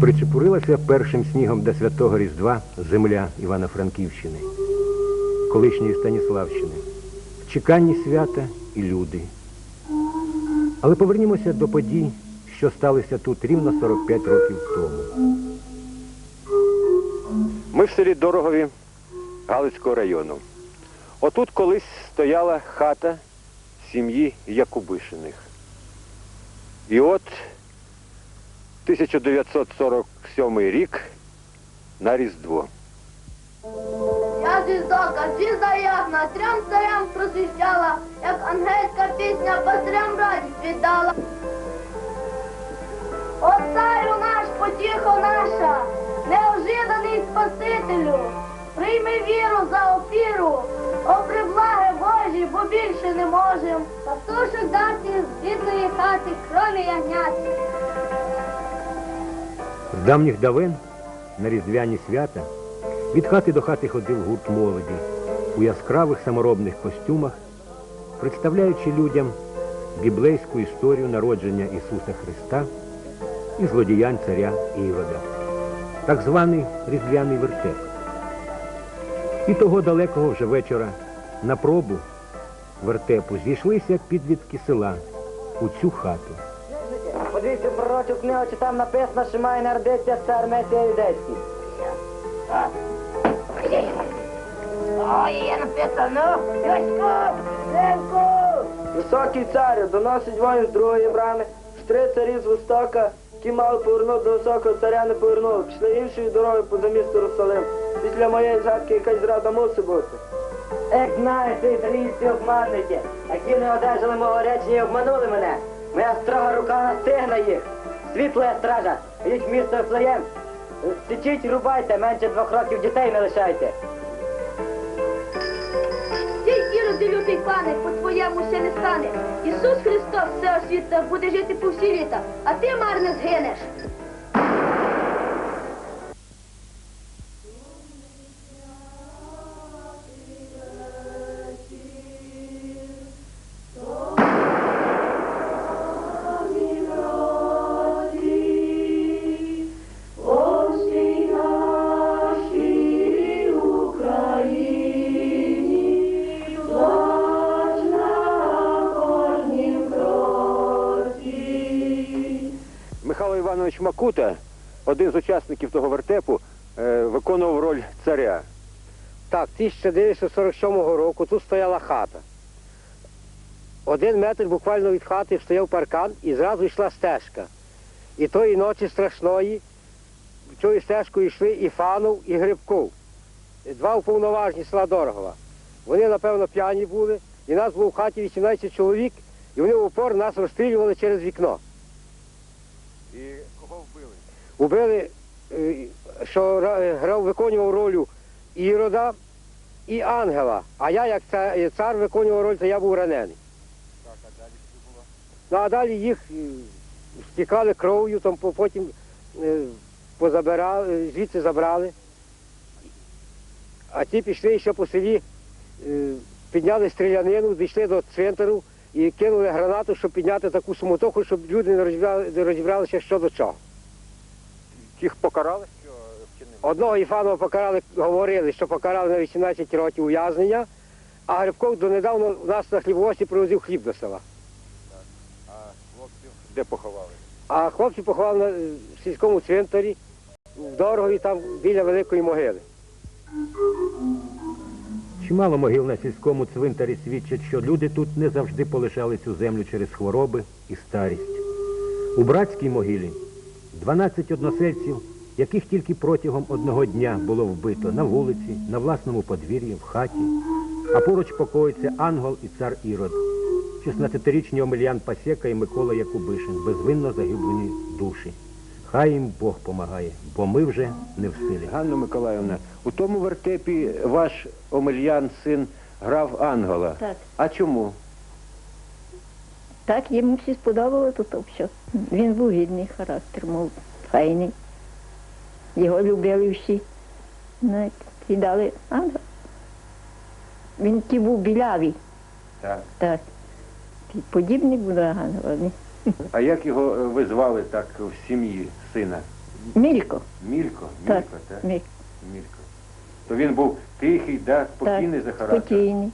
Причепурилася першим снігом до святого Різдва земля Івано-Франківщини, колишньої Станіславщини, в чеканні свята і люди. Але повернімося до подій, що сталися тут рівно 45 років тому. Ми в селі Дорогові Галицького району. Отут колись стояла хата сім'ї Якубишиних. І от 1947 рік на Різдво. Я звіздока, звізда ясна, трьом царям просвіщала, як ангельська пісня пастрям радість віддала. О царю наш, потіхо наша, неожиданий Спасителю, прийми віру за опіру, о приблаги Божі, бо більше не можем. Пастушок дати з бідної хати, кромі ягняти. З давніх давен на різдвяні свята від хати до хати ходив гурт молоді у яскравих саморобних костюмах, представляючи людям біблейську історію народження Ісуса Христа і злодіянь царя Ірода, так званий різдвяний вертеп. І того далекого вже вечора на пробу вертепу зійшлися підлітки села у цю хату. Подивіться пророчу книгу, чи там написано, що має народитися цар Месія Юдейський. Ой, є написано, Йосько, синку. Високий царю, доносить воїн з другої брами, що три царі з Востока, які мали повернути до високого царя, не повернули. Пішли іншою дорогою поза місто Єрусалим. Після моєї згадки якась зрада мусить бути. Як знаєш, ти італійські обманники, які не одержали мого речення і обманули мене. Моя строга рука настигне їх. Світла стража, в місто Ефлеєм. Січіть, рубайте, менше двох років дітей не лишайте. Цей іроди лютий пане, по-твоєму ще не стане. Ісус Христос все освіта буде жити по всі літа, а ти марно згинеш. Іванович Макута, один з учасників того вертепу, е, виконував роль царя. Так, 1947 року тут стояла хата. Один метр буквально від хати стояв паркан і зразу йшла стежка. І тої ночі страшної, цією стежкою йшли і Фанов, і Грибков. Два уповноважені села Дорогова. Вони, напевно, п'яні були, і нас було в хаті 18 чоловік, і вони в упор нас розстрілювали через вікно. І кого вбили? Убили, е, що грав, виконував роль Ірода і ангела. А я, як цар, виконував роль, то я був ранений. Так, а далі що було? Ну а далі їх е, стікали кров'ю, там потім е, позабирали, е, звідси забрали. А ті пішли ще по селі, е, підняли стрілянину, дійшли до центру і кинули гранату, щоб підняти таку суматоху, щоб люди не розібралися, що до чого. Тих покарали? Одного Іфанова покарали, говорили, що покарали на 18 років ув'язнення, а Грибков донедавна у нас на хлібосі привозив хліб до села. А хлопців де поховали? А хлопці поховали на е, сільському цвинтарі, в Дорогові, там біля великої могили. Чимало могил на сільському цвинтарі свідчать, що люди тут не завжди полишали цю землю через хвороби і старість. У братській могилі 12 односельців, яких тільки протягом одного дня було вбито на вулиці, на власному подвір'ї, в хаті, а поруч покоїться ангел і цар Ірод, 16-річні Омельян Пасєка і Микола Якубишин, безвинно загиблені душі. Хай їм Бог помагає, бо ми вже не в силі. Ганна Миколаївна, у тому вертепі ваш Омельян син грав ангела. Так. А чому? Так, йому всі сподобало тут все. Він був гідний характер, мов файний. Його любили всі. Знаєте, і дали ангел. Він ті був білявий. Так. Так. Подібні були вони. А як його е, ви звали так в сім'ї сина? Мілько. Мілько? Так, Мілько, так? Мілько. Мілько. То він був тихий, да, спокійний за так, характер. спокійний,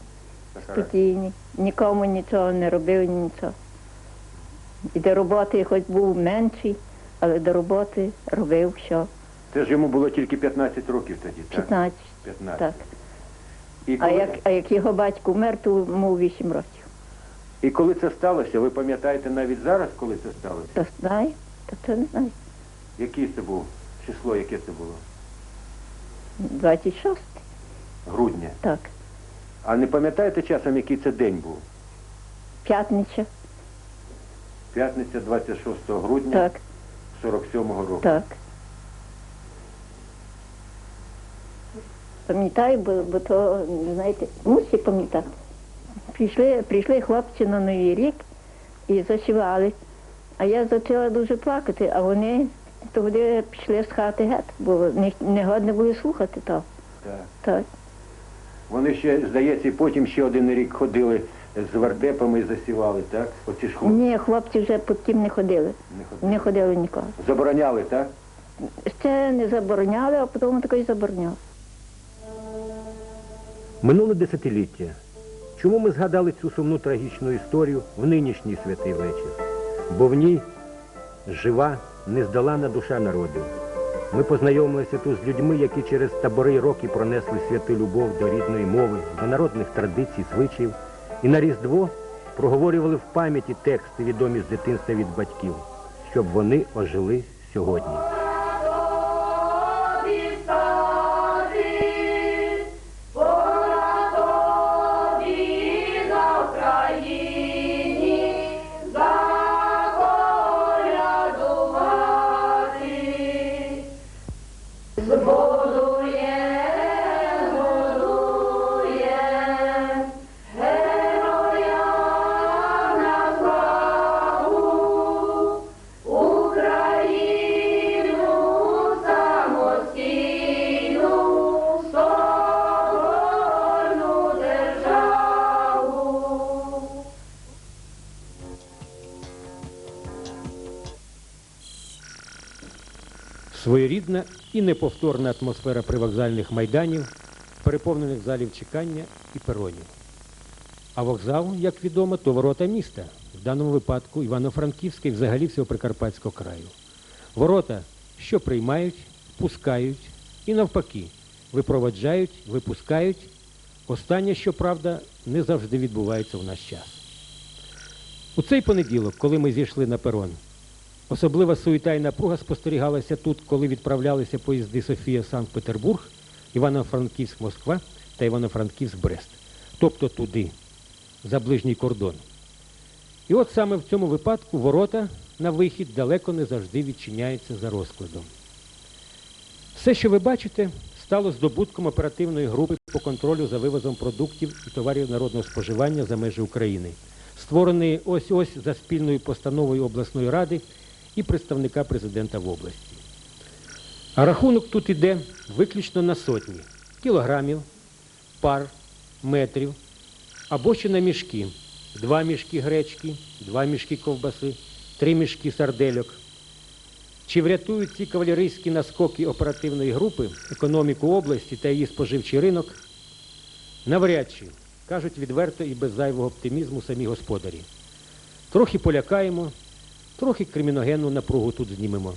спокійний. Нікому нічого не робив, нічого. І до роботи хоч був менший, але до роботи робив що. Це ж йому було тільки 15 років тоді, так? 15. 15. Так. І А як, а як його батько вмер, то йому 8 років. І коли це сталося, ви пам'ятаєте навіть зараз, коли це сталося? То знає, то це не знаю. Яке це було? Число, яке це було? 26, Грудня. так. А не пам'ятаєте часом, який це день був? П'ятниця, П'ятниця 26 грудня так, 47-го року. так. Пам'ятаю, бо, бо то, знаєте, мусі пам'ятати. Прийшли, прийшли хлопці на Новий рік і зачували. А я почала дуже плакати, а вони тоді пішли з хати геть, бо не, не були слухати то. Так. Так. Вони ще, здається, потім ще один рік ходили з вертепами і засівали, так? Оці ж хлопці Ні, хлопці вже потім не ходили. не ходили. Не ходили ніколи. Забороняли, так? Ще не забороняли, а потім таки забороняли. Минуле десятиліття. Чому ми згадали цю сумну трагічну історію в нинішній святий вечір? Бо в ній жива, нездолана душа народу. Ми познайомилися тут з людьми, які через табори роки пронесли святу любов до рідної мови, до народних традицій, звичаїв, і на Різдво проговорювали в пам'яті тексти, відомі з дитинства від батьків, щоб вони ожили сьогодні. Своєрідна і неповторна атмосфера привокзальних майданів, переповнених залів чекання і перонів. А вокзал, як відомо, то ворота міста, в даному випадку Івано-Франківська і взагалі всього Прикарпатського краю. Ворота, що приймають, пускають і навпаки, випроваджають, випускають. Останнє, щоправда, не завжди відбувається в наш час. У цей понеділок, коли ми зійшли на перон, Особлива суєта і напруга спостерігалася тут, коли відправлялися поїзди Софія Санкт-Петербург, Івано-Франківськ Москва та Івано-Франківськ Брест. Тобто туди, за ближній кордон. І от саме в цьому випадку ворота на вихід далеко не завжди відчиняються за розкладом. Все, що ви бачите, стало здобутком оперативної групи по контролю за вивозом продуктів і товарів народного споживання за межі України, створеної ось-ось за спільною постановою обласної ради і представника президента в області. А рахунок тут іде виключно на сотні кілограмів, пар, метрів або ще на мішки. Два мішки гречки, два мішки ковбаси, три мішки сардельок. Чи врятують ці кавалерійські наскоки оперативної групи економіку області та її споживчий ринок? Навряд чи, кажуть відверто і без зайвого оптимізму самі господарі. Трохи полякаємо, трохи криміногенну напругу тут знімемо.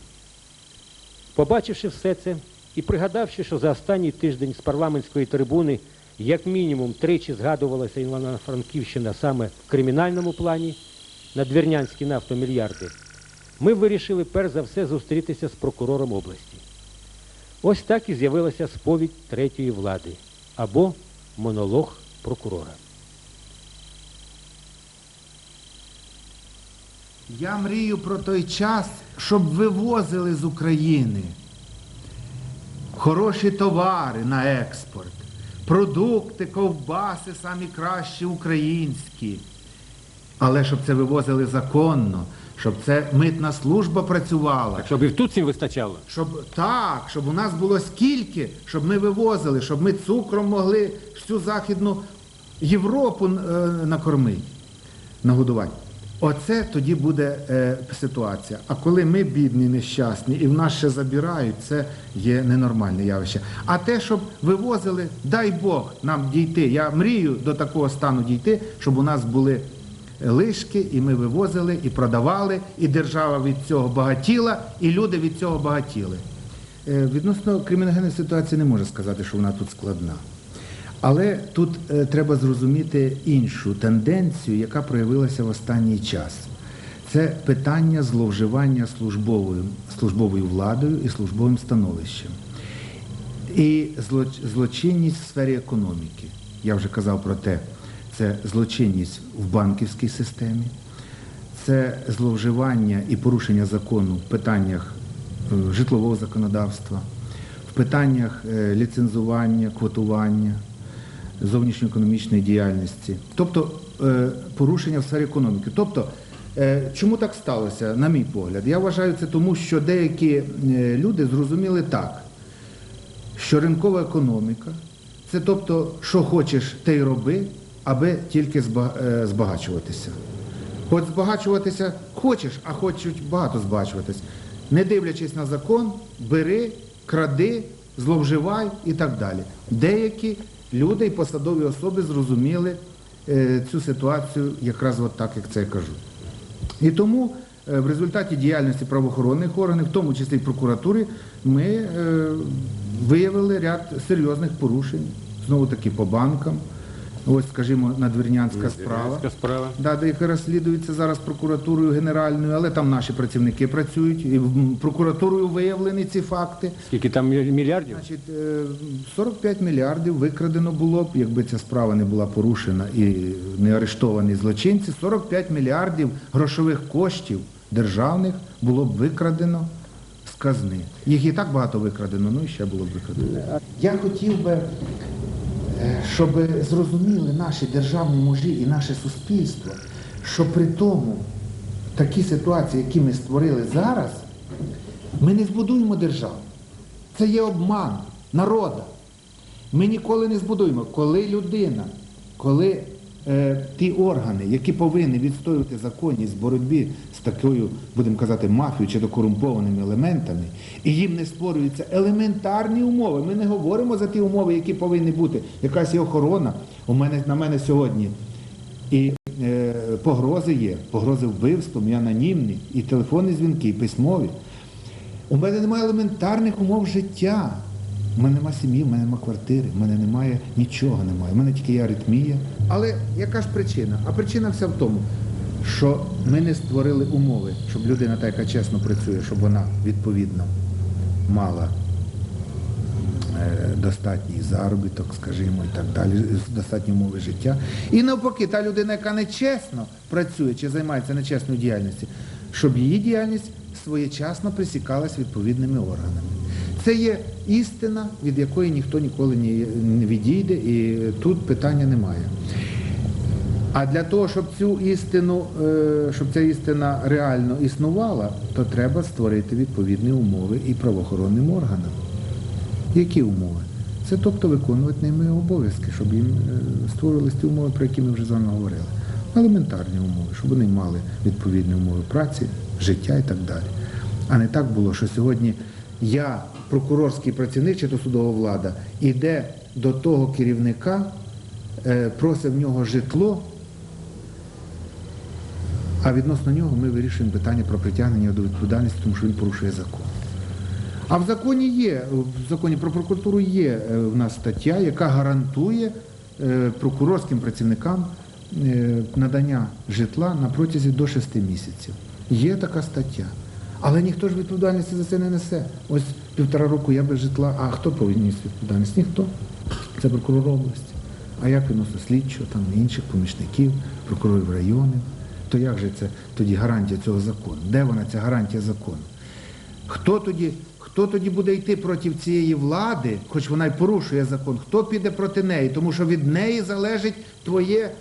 Побачивши все це і пригадавши, що за останній тиждень з парламентської трибуни як мінімум тричі згадувалася Івано-Франківщина саме в кримінальному плані на двірнянські нафтомільярди, ми вирішили перш за все зустрітися з прокурором області. Ось так і з'явилася сповідь третьої влади або монолог прокурора. Я мрію про той час, щоб вивозили з України хороші товари на експорт, продукти, ковбаси самі кращі українські. Але щоб це вивозили законно, щоб це митна служба працювала. Щоб і тут цим вистачало. Щоб так, щоб у нас було скільки, щоб ми вивозили, щоб ми цукром могли всю Західну Європу е, накормити. нагодувати. Оце тоді буде е, ситуація. А коли ми бідні, нещасні, і в нас ще забирають, це є ненормальне явище. А те, щоб вивозили, дай Бог нам дійти. Я мрію до такого стану дійти, щоб у нас були лишки, і ми вивозили, і продавали, і держава від цього багатіла, і люди від цього багатіли. Е, Відносно криміногенної ситуації не можу сказати, що вона тут складна. Але тут е, треба зрозуміти іншу тенденцію, яка проявилася в останній час. Це питання зловживання службовою, службовою владою і службовим становищем. І злоч- злочинність в сфері економіки. Я вже казав про те, це злочинність в банківській системі, це зловживання і порушення закону в питаннях е, житлового законодавства, в питаннях е, ліцензування, квотування, зовнішньоекономічної діяльності, тобто е, порушення в сфері економіки. Тобто, е, чому так сталося, на мій погляд? Я вважаю це тому, що деякі е, люди зрозуміли так, що ринкова економіка це тобто, що хочеш, те й роби, аби тільки збагачуватися. От збагачуватися хочеш, а хочуть багато збагачуватись. Не дивлячись на закон, бери, кради, зловживай і так далі. Деякі люди і посадові особи зрозуміли е, цю ситуацію якраз от так, як це я кажу. І тому е, в результаті діяльності правоохоронних органів, в тому числі й прокуратури, ми е, виявили ряд серйозних порушень, знову таки по банкам. Ось, скажімо, надвірнянська справа. Справа. Да, де яка розслідується зараз прокуратурою генеральною, але там наші працівники працюють, і прокуратурою виявлені ці факти. Скільки там мільярдів? Значить, е, 45 мільярдів викрадено було б, якби ця справа не була порушена і не арештовані злочинці. 45 мільярдів грошових коштів державних було б викрадено з казни. Їх і так багато викрадено, ну і ще було б викрадено. Я хотів би, е, щоб зрозуміли наші державні мужі і наше суспільство, що при тому такі ситуації, які ми створили зараз, ми не збудуємо державу. Це є обман народа. Ми ніколи не збудуємо. Коли людина, коли е, ті органи, які повинні відстоювати законність в боротьбі з такою, будемо казати, мафією чи докорумпованими елементами, і їм не створюються елементарні умови. Ми не говоримо за ті умови, які повинні бути. Якась є охорона. У мене на мене сьогодні і е, погрози є, погрози вбивством, і анонімні, і телефонні дзвінки, і письмові. У мене немає елементарних умов життя. У мене немає сім'ї, у мене немає квартири, у мене немає нічого немає. У мене тільки є аритмія. Але яка ж причина? А причина вся в тому, що ми не створили умови, щоб людина, та, яка чесно працює, щоб вона відповідно мала е, достатній заробіток, скажімо, і так далі, достатні умови життя. І навпаки, та людина, яка нечесно працює чи займається нечесною діяльністю, щоб її діяльність своєчасно присікалась відповідними органами. Це є істина, від якої ніхто ніколи не- відійде, і тут питання немає. А для того, щоб цю істину, е, щоб ця істина реально існувала, то треба створити відповідні умови і правоохоронним органам. Які умови? Це тобто виконувати ними обов'язки, щоб їм е, створювалися ті умови, про які ми вже з вами говорили. Елементарні умови, щоб вони мали відповідні умови праці, життя і так далі. А не так було, що сьогодні я, прокурорський працівник чи то судова влада, іде до того керівника, е, просить в нього житло, а відносно нього ми вирішуємо питання про притягнення до відповідальності, тому що він порушує закон. А в законі є, в законі про прокуратуру є е, в нас стаття, яка гарантує е, прокурорським працівникам надання житла на протязі до 6 місяців. Є така стаття. Але ніхто ж відповідальності за це не несе. Ось півтора року я без житла. А хто повинен нести відповідальність? Ніхто. Це прокурор області. А як відносно слідчого, там інших помічників, прокурорів районів? То як же це тоді гарантія цього закону? Де вона ця гарантія закону? Хто тоді, хто тоді буде йти проти цієї влади, хоч вона й порушує закон, хто піде проти неї? Тому що від неї залежить твоє.